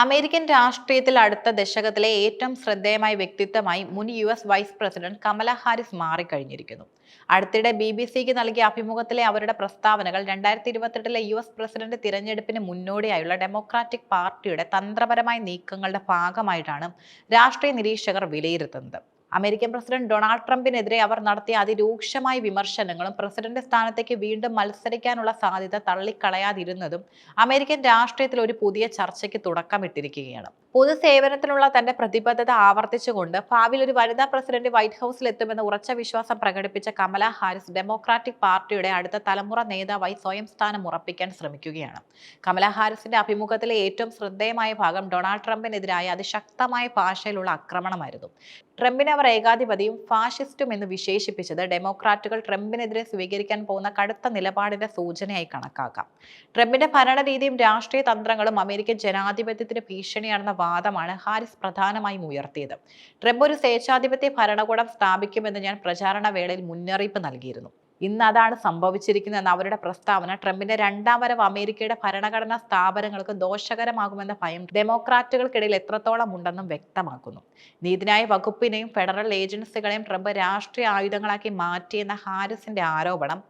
American രാഷ്ട്രീയത്തിൽ അടുത്ത ദശകത്തിലെ ഏറ്റവും ശ്രദ്ധേയമായ വ്യക്തിത്വമായി മുൻ U S vice president Kamala Harris മാറിക്കഴിഞ്ഞിരിക്കുന്നു. അടുത്തിടെ ബി ബി സിക്ക് നൽകിയ അഭിമുഖത്തിലെ അവരുടെ പ്രസ്താവനകൾ രണ്ടായിരത്തി ഇരുപത്തെട്ടിലെ യു എസ് പ്രസിഡന്റ് തിരഞ്ഞെടുപ്പിന് മുന്നോടിയായുള്ള ഡെമോക്രാറ്റിക് പാർട്ടിയുടെ തന്ത്രപരമായ നീക്കങ്ങളുടെ ഭാഗമായിട്ടാണ് രാഷ്ട്രീയ നിരീക്ഷകർ വിലയിരുത്തുന്നത്. അമേരിക്കൻ പ്രസിഡന്റ് ഡൊണാൾഡ് ട്രംപിനെതിരെ അവർ നടത്തിയ അതിരൂക്ഷമായ വിമർശനങ്ങളും പ്രസിഡന്റ് സ്ഥാനത്തേക്ക് വീണ്ടും മത്സരിക്കാനുള്ള സാധ്യത തള്ളിക്കളയാതിരുന്നതും അമേരിക്കൻ രാഷ്ട്രീയത്തിൽ ഒരു പുതിയ ചർച്ചയ്ക്ക് തുടക്കമിട്ടിരിക്കുകയാണ്. പൊതുസേവനത്തിനുള്ള തന്റെ പ്രതിബദ്ധത ആവർത്തിച്ചുകൊണ്ട് ഭാവിയിൽ ഒരു വനിതാ പ്രസിഡന്റ് വൈറ്റ് ഹൗസിൽ എത്തുമെന്ന് ഉറച്ച വിശ്വാസം പ്രകടിപ്പിച്ച കമല ഹാരിസ് ഡെമോക്രാറ്റിക് പാർട്ടിയുടെ അടുത്ത തലമുറ നേതാവായി സ്വയം സ്ഥാനം ഉറപ്പിക്കാൻ ശ്രമിക്കുകയാണ്. കമല ഹാരിസിന്റെ അഭിമുഖത്തിലെ ഏറ്റവും ശ്രദ്ധേയമായ ഭാഗം ഡൊണാൾഡ് ട്രംപിനെതിരായ അതിശക്തമായ ഭാഷയിലുള്ള ആക്രമണമായിരുന്നു. ട്രംപിനെ അവർ ഏകാധിപതിയും ഫാഷിസ്റ്റും എന്ന് വിശേഷിപ്പിച്ചത് ഡെമോക്രാറ്റുകൾ ട്രംപിനെതിരെ സ്വീകരിക്കാൻ പോകുന്ന കടുത്ത നിലപാടിന്റെ സൂചനയായി കണക്കാക്കാം. ട്രംപിന്റെ ഭരണരീതിയും രാഷ്ട്രീയ തന്ത്രങ്ങളും അമേരിക്കൻ ജനാധിപത്യത്തിന് ഭീഷണിയാണെന്ന വാദമാണ് ഹാരിസ് പ്രധാനമായും ഉയർത്തിയത്. ട്രംപ് ഒരു സ്വേച്ഛാധിപത്യ ഭരണകൂടം സ്ഥാപിക്കുമെന്ന് ഞാൻ പ്രചാരണ വേളയിൽ മുന്നറിയിപ്പ് നൽകിയിരുന്നു. ഇന്ന് അതാണ് സംഭവിച്ചിരിക്കുന്നതെന്ന് അവരുടെ പ്രസ്താവന. ട്രംപിന്റെ രണ്ടാം വരവ് അമേരിക്കയുടെ ഭരണഘടനാ സ്ഥാപനങ്ങൾക്ക് ദോഷകരമാകുമെന്ന ഭയം ഡെമോക്രാറ്റുകൾക്കിടയിൽ എത്രത്തോളം ഉണ്ടെന്നും വ്യക്തമാക്കുന്നു. നീതിന്യായ വകുപ്പിനെയും ഫെഡറൽ ഏജൻസികളെയും ട്രംപ് രാഷ്ട്രീയ ആയുധങ്ങളാക്കി മാറ്റിയെന്ന ഹാരിസിന്റെ ആരോപണം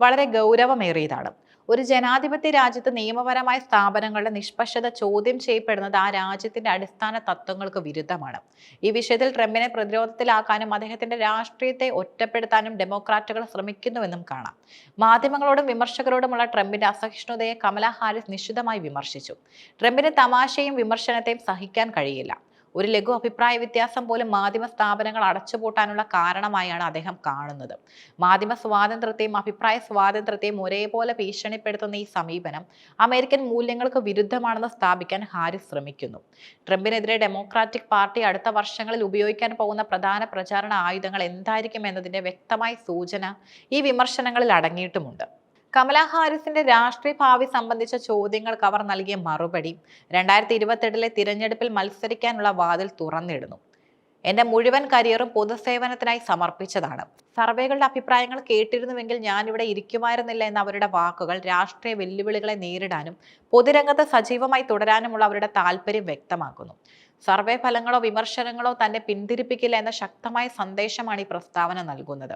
വളരെ ഗൗരവമേറിയതാണ്. ഒരു ജനാധിപത്യ രാജ്യത്ത് നിയമപരമായ സ്ഥാപനങ്ങളുടെ നിഷ്പക്ഷത ചോദ്യം ചെയ്യപ്പെടുന്നത് ആ രാജ്യത്തിന്റെ അടിസ്ഥാന തത്വങ്ങൾക്ക് വിരുദ്ധമാണ്. ഈ വിഷയത്തിൽ ട്രംപിനെ പ്രതിരോധത്തിലാക്കാനും അദ്ദേഹത്തിന്റെ രാഷ്ട്രീയത്തെ ഒറ്റപ്പെടുത്താനും ഡെമോക്രാറ്റുകൾ ശ്രമിക്കുന്നുവെന്നും കാണാം. മാധ്യമങ്ങളോടും വിമർശകരോടുമുള്ള ട്രംപിന്റെ അസഹിഷ്ണുതയെ കമല ഹാരിസ് നിശിതമായി വിമർശിച്ചു. ട്രംപിന് തമാശയും വിമർശനത്തെയും സഹിക്കാൻ കഴിയില്ല. ഒരു ലഘു അഭിപ്രായ വ്യത്യാസം പോലും മാധ്യമ സ്ഥാപനങ്ങൾ അടച്ചുപൂട്ടാനുള്ള കാരണമായാണ് അദ്ദേഹം കാണുന്നത്. മാധ്യമ സ്വാതന്ത്ര്യത്തെയും അഭിപ്രായ സ്വാതന്ത്ര്യത്തെയും ഒരേപോലെ ഭീഷണിപ്പെടുത്തുന്ന ഈ സമീപനം അമേരിക്കൻ മൂല്യങ്ങൾക്ക് വിരുദ്ധമാണെന്ന് സ്ഥാപിക്കാൻ ഹാരിസ് ശ്രമിക്കുന്നു. ട്രംപിനെതിരെ ഡെമോക്രാറ്റിക് പാർട്ടി അടുത്ത വർഷങ്ങളിൽ ഉപയോഗിക്കാൻ പോകുന്ന പ്രധാന പ്രചാരണ ആയുധങ്ങൾ എന്തായിരിക്കും എന്നതിന്റെ വ്യക്തമായ സൂചന ഈ വിമർശനങ്ങളിൽ അടങ്ങിയിട്ടുമുണ്ട്. കമല ഹാരിസിന്റെ രാഷ്ട്രീയ ഭാവി സംബന്ധിച്ച ചോദ്യങ്ങൾക്ക് അവർ നൽകിയ മറുപടി രണ്ടായിരത്തി ഇരുപത്തെട്ടിലെ തിരഞ്ഞെടുപ്പിൽ മത്സരിക്കാനുള്ള വാതിൽ തുറന്നിടുന്നു. എന്റെ മുഴുവൻ കരിയറും പൊതുസേവനത്തിനായി സമർപ്പിച്ചതാണ്. സർവേകളുടെ അഭിപ്രായങ്ങൾ കേട്ടിരുന്നുവെങ്കിൽ ഇവിടെ ഇരിക്കുമായിരുന്നില്ല എന്ന അവരുടെ വാക്കുകൾ രാഷ്ട്രീയ വെല്ലുവിളികളെ നേരിടാനും പൊതുരംഗത്ത് സജീവമായി തുടരാനുമുള്ള അവരുടെ താല്പര്യം വ്യക്തമാക്കുന്നു. സർവേ ഫലങ്ങളോ വിമർശനങ്ങളോ തന്നെ പിന്തിരിപ്പിക്കില്ല എന്ന ശക്തമായ സന്ദേശമാണ് ഈ പ്രസ്താവന നൽകുന്നത്.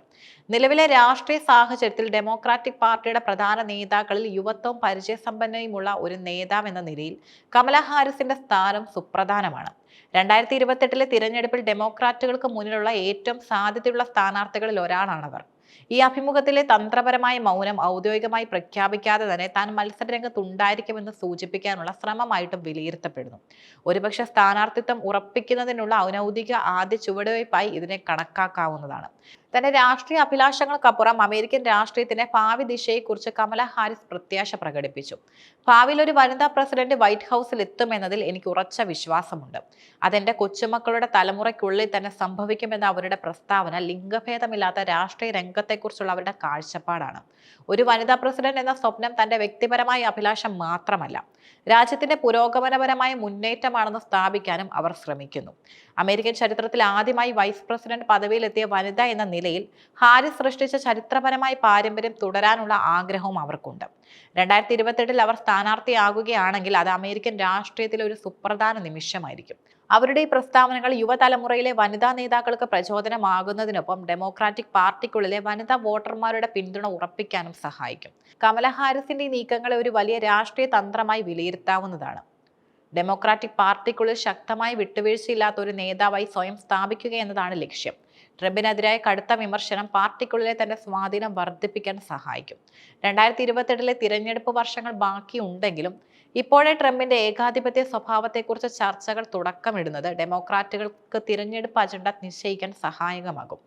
നിലവിലെ രാഷ്ട്രീയ സാഹചര്യത്തിൽ ഡെമോക്രാറ്റിക് പാർട്ടിയുടെ പ്രധാന നേതാക്കളിൽ യുവത്വവും പരിചയസമ്പന്നയുമുള്ള ഒരു നേതാവ് എന്ന നിലയിൽ കമല ഹാരിസിന്റെ സ്ഥാനം സുപ്രധാനമാണ്. രണ്ടായിരത്തി ഇരുപത്തെട്ടിലെ തിരഞ്ഞെടുപ്പിൽ ഡെമോക്രാറ്റുകൾക്ക് മുന്നിലുള്ള ഏറ്റവും സാധ്യതയുള്ള സ്ഥാനാർത്ഥികളിൽ ഒരാളാണവർ. ഈ അഭിമുഖത്തിലെ തന്ത്രപരമായ മൗനം ഔദ്യോഗികമായി പ്രഖ്യാപിക്കാതെ തന്നെ താൻ മത്സരരംഗത്ത് ഉണ്ടായിരിക്കുമെന്ന് സൂചിപ്പിക്കാനുള്ള ശ്രമമായിട്ടും വിലയിരുത്തപ്പെടുന്നു. ഒരുപക്ഷെ സ്ഥാനാർത്ഥിത്വം ഉറപ്പിക്കുന്നതിനുള്ള അനൗദ്യോഗിക ആദ്യ ചുവടുവയ്പായി ഇതിനെ കണക്കാക്കാവുന്നതാണ്. തന്റെ രാഷ്ട്രീയ അഭിലാഷങ്ങൾക്കപ്പുറം അമേരിക്കൻ രാഷ്ട്രീയത്തിന്റെ ഭാവി ദിശയെക്കുറിച്ച് കമല ഹാരിസ് പ്രത്യാശ പ്രകടിപ്പിച്ചു. ഭാവിയിൽ ഒരു വനിതാ പ്രസിഡന്റ് വൈറ്റ് ഹൗസിൽ എത്തുമെന്നതിൽ എനിക്ക് ഉറച്ച വിശ്വാസമുണ്ട്. അതെന്റെ കൊച്ചുമക്കളുടെ തലമുറയ്ക്കുള്ളിൽ തന്നെ സംഭവിക്കുമെന്ന അവരുടെ പ്രസ്താവന ലിംഗഭേദമില്ലാത്ത രാഷ്ട്രീയ രംഗത്തെക്കുറിച്ചുള്ള അവരുടെ കാഴ്ചപ്പാടാണ്. ഒരു വനിതാ പ്രസിഡന്റ് എന്ന സ്വപ്നം തന്റെ വ്യക്തിപരമായ അഭിലാഷം മാത്രമല്ല രാജ്യത്തിന്റെ പുരോഗമനപരമായ മുന്നേറ്റമാണെന്ന് സ്ഥാപിക്കാനും അവർ ശ്രമിക്കുന്നു. അമേരിക്കൻ ചരിത്രത്തിൽ ആദ്യമായി വൈസ് പ്രസിഡന്റ് പദവിയിലെത്തിയ വനിത എന്ന നിലയിൽ ഹാരിസ് സൃഷ്ടിച്ച ചരിത്രപരമായ പാരമ്പര്യം തുടരാനുള്ള ആഗ്രഹവും അവർക്കുണ്ട്. രണ്ടായിരത്തി ഇരുപത്തെട്ടിൽ അവർ സ്ഥാനാർത്ഥിയാകുകയാണെങ്കിൽ അത് അമേരിക്കൻ രാഷ്ട്രീയത്തിലെ ഒരു സുപ്രധാന നിമിഷമായിരിക്കും. അവരുടെ ഈ പ്രസ്താവനകൾ യുവതലമുറയിലെ വനിതാ നേതാക്കൾക്ക് പ്രചോദനമാകുന്നതിനൊപ്പം ഡെമോക്രാറ്റിക് പാർട്ടിക്കുള്ളിലെ വനിതാ വോട്ടർമാരുടെ പിന്തുണ ഉറപ്പിക്കാനും സഹായിക്കും. കമല ഹാരിസിന്റെ നീക്കങ്ങളെ ഒരു വലിയ രാഷ്ട്രീയ തന്ത്രമായി വിലയിരുത്താവുന്നതാണ്. ഡെമോക്രാറ്റിക് പാർട്ടിക്കുള്ളിൽ ശക്തമായി വിട്ടുവീഴ്ചയില്ലാത്ത ഒരു നേതാവായി സ്വയം സ്ഥാപിക്കുക എന്നതാണ് ലക്ഷ്യം. ട്രംപിനെതിരായ കടുത്ത വിമർശനം പാർട്ടിക്കുള്ളിലെ തന്റെ സ്വാധീനം വർദ്ധിപ്പിക്കാൻ സഹായിക്കും. രണ്ടായിരത്തി ഇരുപത്തെട്ടിലെ തിരഞ്ഞെടുപ്പ് വർഷങ്ങൾ ബാക്കിയുണ്ടെങ്കിലും ഇപ്പോഴേ ട്രംപിന്റെ ഏകാധിപത്യ സ്വഭാവത്തെക്കുറിച്ച് ചർച്ചകൾ തുടക്കമിടുന്നത് ഡെമോക്രാറ്റുകൾക്ക് തിരഞ്ഞെടുപ്പ് അജണ്ട നിശ്ചയിക്കാൻ സഹായകമാകും.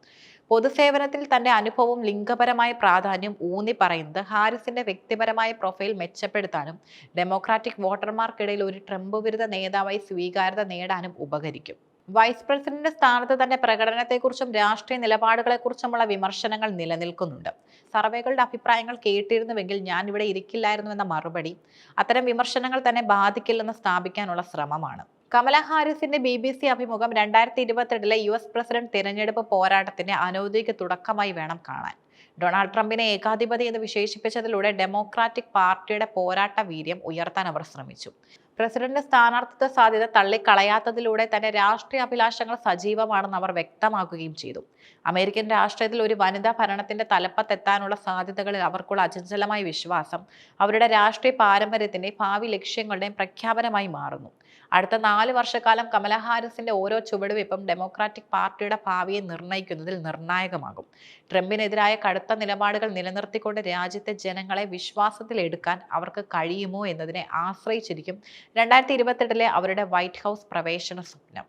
പൊതുസേവനത്തിൽ തന്റെ അനുഭവവും ലിംഗപരമായ പ്രാധാന്യം ഊന്നി പറയുന്നത് ഹാരിസിന്റെ വ്യക്തിപരമായ പ്രൊഫൈൽ മെച്ചപ്പെടുത്താനും ഡെമോക്രാറ്റിക് വോട്ടർമാർക്കിടയിൽ ഒരു ട്രംപ് വിരുദ്ധ നേതാവായി സ്വീകാര്യത നേടാനും ഉപകരിക്കും. വൈസ് പ്രസിഡന്റ് സ്ഥാനത്ത് തന്റെ പ്രകടനത്തെക്കുറിച്ചും രാഷ്ട്രീയ നിലപാടുകളെക്കുറിച്ചുമുള്ള വിമർശനങ്ങൾ നിലനിൽക്കുന്നുണ്ട്. സർവേകളുടെ അഭിപ്രായങ്ങൾ കേട്ടിരുന്നുവെങ്കിൽ ഞാൻ ഇവിടെ ഇരിക്കില്ലായിരുന്നു എന്ന മറുപടി അത്തരം വിമർശനങ്ങൾ തന്നെ ബാധിക്കില്ലെന്ന് സ്ഥാപിക്കാനുള്ള ശ്രമമാണ്. കമല ഹാരിസിന്റെ ബി ബി സി അഭിമുഖം രണ്ടായിരത്തി ഇരുപത്തിരണ്ടിലെ യു എസ് പ്രസിഡന്റ് തിരഞ്ഞെടുപ്പ് പോരാട്ടത്തിന്റെ അനൗദ്യോഗിക തുടക്കമായി വേണം കാണാൻ. ഡൊണാൾഡ് ട്രംപിനെ ഏകാധിപതി എന്ന് വിശേഷിപ്പിച്ചതിലൂടെ ഡെമോക്രാറ്റിക് പാർട്ടിയുടെ പോരാട്ട വീര്യം ഉയർത്താൻ അവർ ശ്രമിച്ചു. പ്രസിഡന്റ് സ്ഥാനാർത്ഥിത്വ സാധ്യത തള്ളിക്കളയാത്തതിലൂടെ തന്നെ രാഷ്ട്രീയ അഭിലാഷങ്ങൾ സജീവമാണെന്ന് അവർ വ്യക്തമാക്കുകയും ചെയ്തു. അമേരിക്കൻ രാഷ്ട്രീയത്തിൽ ഒരു വനിതാ ഭരണത്തിന്റെ തലപ്പത്തെത്താനുള്ള സാധ്യതകളിൽ അവർക്കുള്ള അചഞ്ചലമായ വിശ്വാസം അവരുടെ രാഷ്ട്രീയ പാരമ്പര്യത്തിന്റെയും ഭാവി ലക്ഷ്യങ്ങളുടെയും പ്രഖ്യാപനമായി മാറുന്നു. അടുത്ത നാല് വർഷക്കാലം കമല ഹാരിസിന്റെ ഓരോ ചുവടുവയ്പും ഡെമോക്രാറ്റിക് പാർട്ടിയുടെ ഭാവിയെ നിർണയിക്കുന്നതിൽ നിർണായകമാകും. ട്രംപിനെതിരായ കടുത്ത നിലപാടുകൾ നിലനിർത്തിക്കൊണ്ട് രാജ്യത്തെ ജനങ്ങളെ വിശ്വാസത്തിലെടുക്കാൻ അവർക്ക് കഴിയുമോ എന്നതിനെ ആശ്രയിച്ചിരിക്കും രണ്ടായിരത്തി ഇരുപത്തെട്ടിലെ അവരുടെ വൈറ്റ് ഹൗസ് പ്രവേശന സ്വപ്നം.